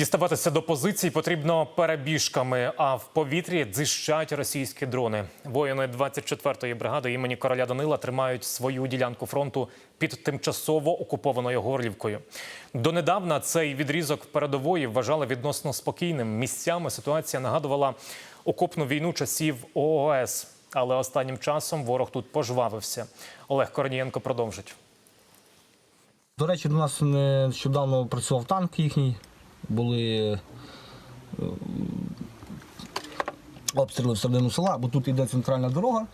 Діставатися до позицій потрібно перебіжками, а в повітрі дзищать російські дрони. Воїни 24-ї бригади імені короля Данила тримають свою ділянку фронту під тимчасово окупованою Горлівкою. Донедавна цей відрізок передової вважали відносно спокійним. Місцями ситуація нагадувала окопну війну часів ООС. Але останнім часом ворог тут пожвавився. Олег Корнієнко продовжить. До речі, до нас нещодавно працював танк їхній. Були е, обстріли всередину села, бо тут йде центральна дорога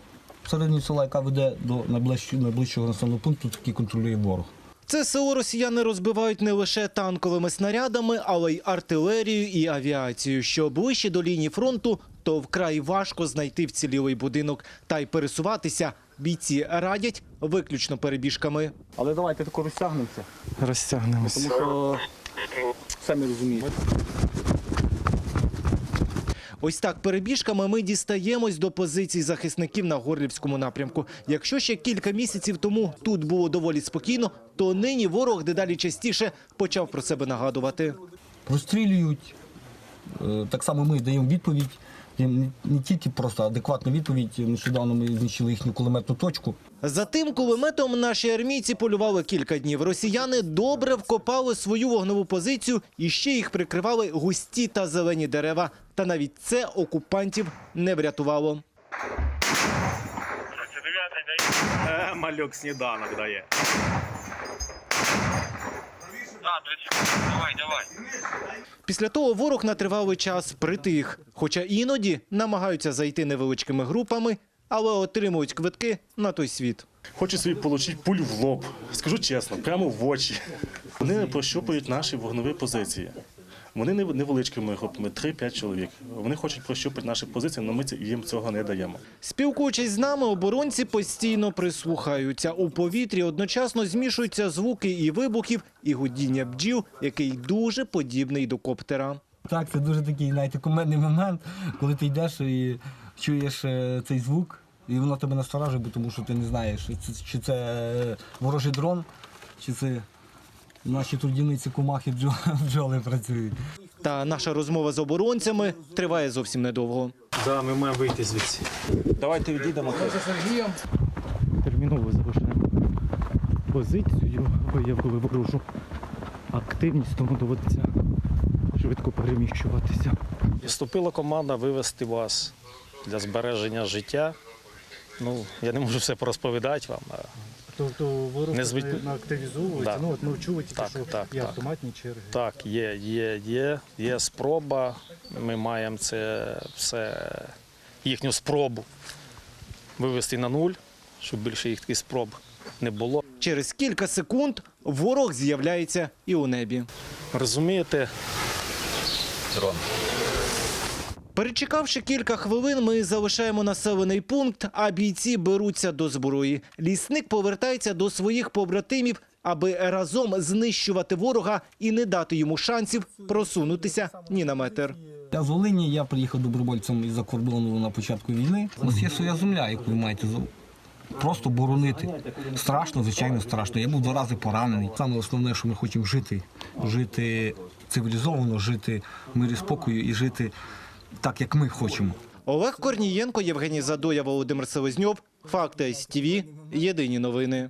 всередині села, яка веде до найближчого, найближчого населеного пункту, який контролює ворог. Це село росіяни розбивають не лише танковими снарядами, але й артилерією і авіацією. Що ближче до лінії фронту, то вкрай важко знайти вцілілий будинок. Та й пересуватися бійці радять виключно перебіжками. Але давайте тако розтягнемося, Розтягнемося. тому що самі розумієте. Ось так перебіжками ми дістаємось до позицій захисників на Горлівському напрямку. Якщо ще кілька місяців тому тут було доволі спокійно, то нині ворог дедалі частіше почав про себе нагадувати. Розстрілюють. Е, Так само ми даємо відповідь. Не- Не тільки просто адекватну відповідь. Нещодавно ми знищили їхню кулеметну точку. За тим кулеметом наші армійці полювали кілька днів. Росіяни добре вкопали свою вогневу позицію і ще їх прикривали густі та зелені дерева. Та навіть це окупантів не врятувало. Е, Малюк сніданок дає. Да, 30. Давай, давай. Після того ворог на тривалий час притих, хоча іноді намагаються зайти невеличкими групами, але отримують квитки на той світ. Хочу собі отримати пулю в лоб. Скажу чесно, прямо в очі. Вони прощупують наші вогневі позиції. Вони не- невеличкими групами, 3-5 чоловік. Вони хочуть прощупати наші позиції, але ми їм цього не даємо. Спілкуючись з нами, оборонці постійно прислухаються. У повітрі одночасно змішуються звуки і вибухів, і гудіння бджіл, який дуже подібний до коптера. Так, це дуже такий знаєте, кумедний момент, коли ти йдеш і чуєш е, цей звук, і воно тебе насторожує, тому що ти не знаєш, чи це, ворожий дрон, чи це наші трудівниці кумахи бджоли працюють. Та наша розмова з оборонцями триває зовсім недовго. Да, ми маємо вийти звідси. Давайте відійдемо. терміново залишаємо позицію виявили ворожу активність, тому доводиться швидко переміщуватися. Поступила команда вивести вас для збереження життя. Ну, я не можу все порозповідати вам. Тобто ворог Не звик- активізовується. Да. Ну от ми чули тільки Так, що так, є так. автоматні черги. Так, є, є, є, є спроба. Ми маємо це все, їхню спробу вивести на нуль, щоб більше їх таких спроб не було. Через кілька секунд ворог з'являється і у небі. Розумієте, Перечекавши кілька хвилин, ми залишаємо населений пункт, а бійці беруться до зброї. Лісник повертається до своїх побратимів, аби разом знищувати ворога і не дати йому шансів просунутися ні на метр. Я з Волині, я приїхав добровольцем із-за кордону на початку війни. У нас є своя земля, яку ви маєте за- просто боронити. Страшно, звичайно, страшно. Я був два рази поранений. Саме основне, що ми хочемо жити, жити цивілізовано, жити в мирі спокою і жити так, як ми хочемо. Олег Корнієнко, Євгеній Задоя, Володимир Селезньов. Факти СТВ. Єдині новини.